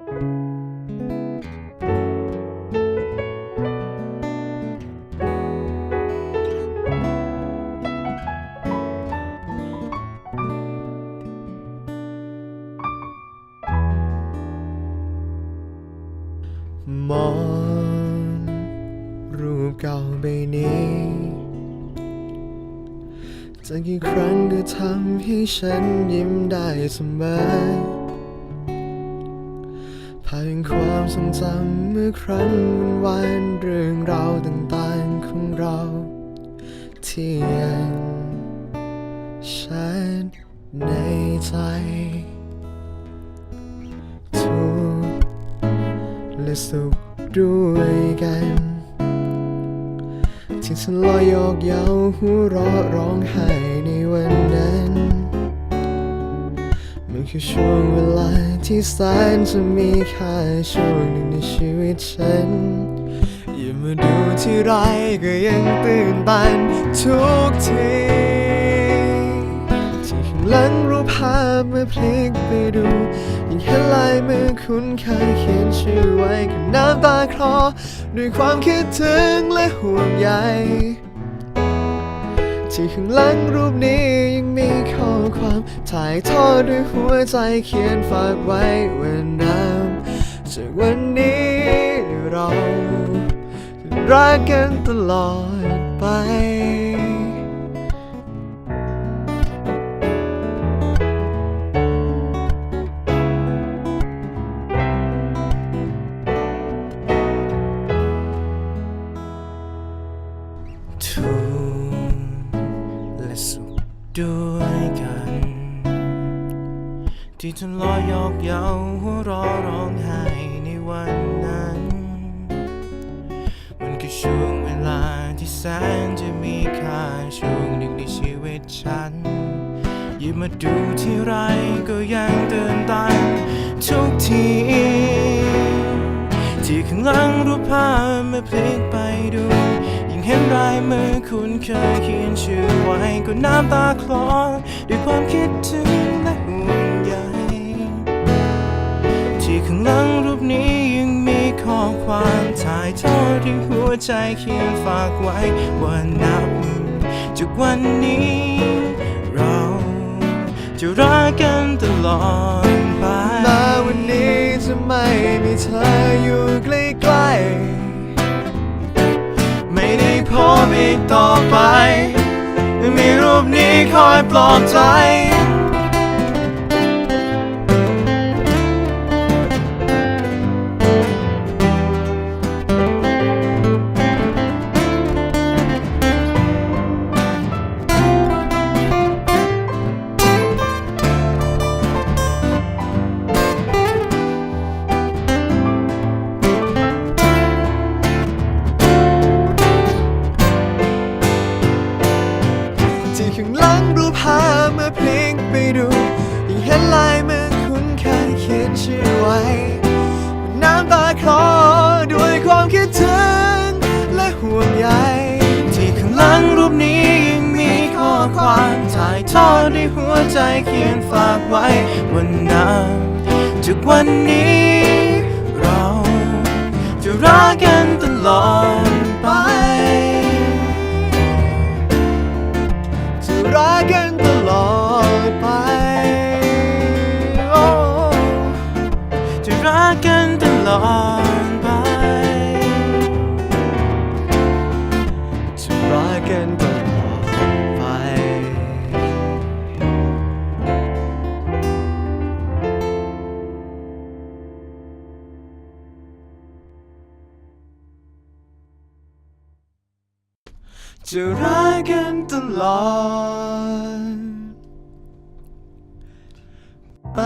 มองรูปเก่าใบนี้จะกี่ครั้งก็ทำให้ฉันยิ้มได้เสมอภาย ความทรงจำเมื่อครั้งวันวานเรื่องราวต่างๆของเราที่ยังชัดในใจ ทุกและสุขด้วยกัน ที่ฉันลอยโยกเย้าหัวเราะร้องไห้ในวันนั้น มันคือช่วงเวลาที่แสนจะมีค่าช่วงหนึ่งในชีวิตฉันอย่ามาดูที่ไรก็ยังตื่นตันทุกทีที่ข้างลังรูปภาพเมื่อพลิกไปดูยิ่งเห็นลายมือคุณเคยเขียนชื่อไว้กับน้ำตาคลอด้วยความคิดถึงและห่วงใย ที่ข้างหลังรูปนี้ยังมีข้อความถ่ายทอดด้วยหัวใจเขียนฝากไว้ว่าน้ำจากวันนี้เรารักกันตลอดไป ด้วยกัน ที่ทนลอยยอกเย้าหัวรอร้องไห้ในวันนั้น มันคือช่วงเวลาที่แสนจะมีค่าช่วงหนึ่งในชีวิตฉันยิ้มมาดูที่ไรก็ยังเตือนตันทุกทีที่ข้างหลังรูปภาพเมื่อพลิกไปดู ห็นลายมือคุณเคยเขียนชื่อไว้ก็น้ำตาคลอด้วยความคิดถึงและห่วงใยที่ข้างหลังรูปนี้ยังมีข้อความถ่ายทอดที่หัวใจเขียนฝากไว้ว่านับจากวันนี้ เราจะรักกันตลอดไปแม้วันนี้จะไม่มีเธออยู่ใกล้ ต่อไป มีรูปนี้คอยปลอบใจ ห็นลายมือคุณเคยเขียนชื่อไว้ น้ำตาคลอด้วยความคิดถึง และห่วงใยที่ข้างหลังรูปนี้ยังมีข้อความถ่ายทอดด้วยหัวใจเขียนฝากไว้วันน้ำจากวันนี้ เราจะรักกันตลอดไปจะรักกัน จะรักกันตลอด ไป